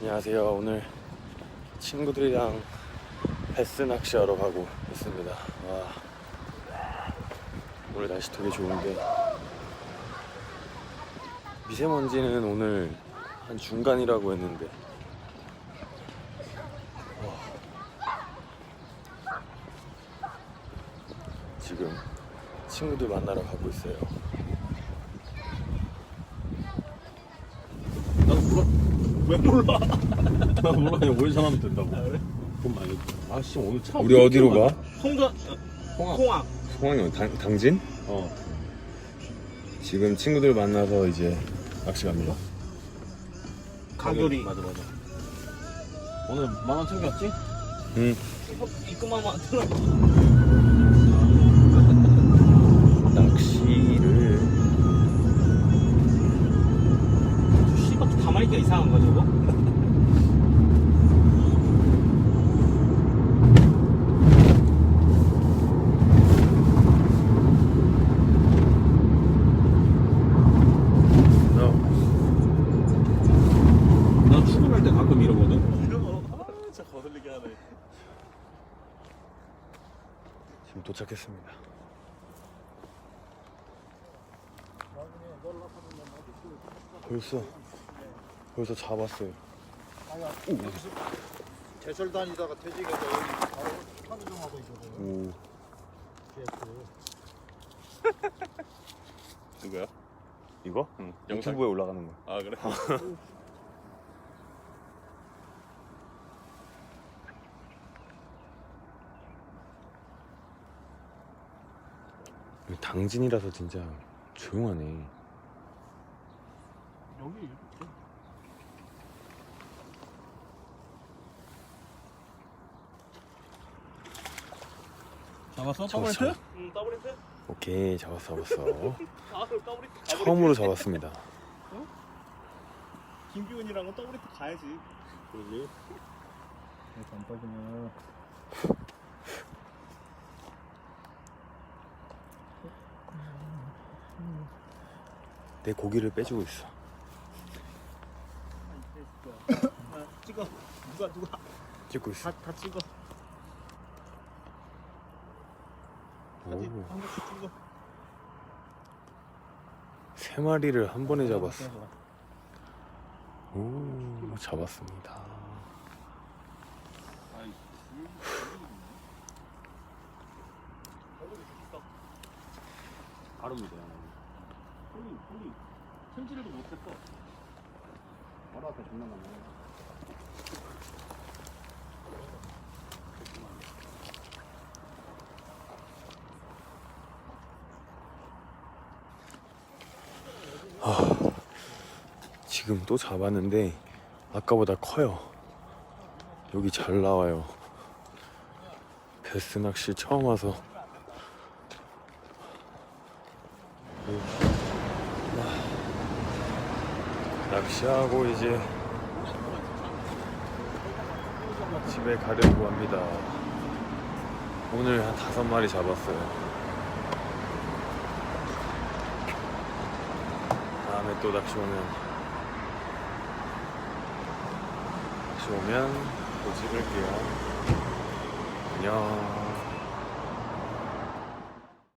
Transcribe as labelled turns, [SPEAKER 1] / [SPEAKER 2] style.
[SPEAKER 1] 안녕하세요. 오늘 친구들이랑 베스 낚시하러 가고 있습니다. 와, 오늘 날씨 되게 좋은데 미세먼지는 오늘 한 중간이라고 했는데 와. 지금 친구들 만나러 가고 있어요.
[SPEAKER 2] 나도 몰라. 왜 몰라? 나 몰라. 그냥 오일 사하면 된다고. 그래? 돈 많이 줘. 아씨 오늘 차.
[SPEAKER 1] 우리 어디로 가?
[SPEAKER 3] 송전
[SPEAKER 2] 홍합.
[SPEAKER 3] 홍합
[SPEAKER 1] 홍황이 당, 당진?
[SPEAKER 2] 어.
[SPEAKER 1] 지금 친구들 만나서 이제 낚시 갑니다.
[SPEAKER 3] 가교리
[SPEAKER 2] 맞아 맞아. 오늘 만원 챙겼지?
[SPEAKER 1] 응.
[SPEAKER 3] 입금만 만들어
[SPEAKER 2] 거슬리게 하네.
[SPEAKER 1] 지금 도착했습니다. 벌써 벌써 잡았어요.
[SPEAKER 4] 제철 다니다가 퇴직해서 여기 바로 하루 좀 하고 있어서
[SPEAKER 1] 오.
[SPEAKER 2] 누구야?
[SPEAKER 1] 이거?
[SPEAKER 2] 응. 영상.
[SPEAKER 1] 유튜브에 올라가는 거야.
[SPEAKER 2] 아 그래?
[SPEAKER 1] 여기 당진이라서 진짜 조용하네.
[SPEAKER 3] 여기 이렇게
[SPEAKER 2] 잡았어?
[SPEAKER 1] 잡았어.
[SPEAKER 2] 더블트?
[SPEAKER 3] 응 더블 히트
[SPEAKER 1] 오케이 잡았어 잡았어.
[SPEAKER 3] 아 더블
[SPEAKER 1] 처음으로 잡았습니다.
[SPEAKER 3] 김기훈이랑은 더블 히트 가야지
[SPEAKER 2] 그러지.
[SPEAKER 4] 안 빠지면
[SPEAKER 1] 내 고기를 빼주고 있어.
[SPEAKER 3] 아, 찍어 누가 누가
[SPEAKER 1] 찍고 있어.
[SPEAKER 3] 다, 다 찍어
[SPEAKER 1] 오.
[SPEAKER 3] 한 번씩 찍어
[SPEAKER 1] 세 마리를 한 번에 잡았어. 오, 잡았습니다.
[SPEAKER 2] 바로입니다.
[SPEAKER 3] 폴리 폴리 손질도 못했어
[SPEAKER 4] 바로 앞에 존나 많네
[SPEAKER 1] 지금 또 잡았는데 아까보다 커요. 여기 잘 나와요. 베스 낚시 처음 와서 낚시하고 이제 집에 가려고 합니다. 오늘 한 다섯 마리 잡았어요. 다음에 또 낚시 오면 낚시 오면 또 찍을게요. 안녕.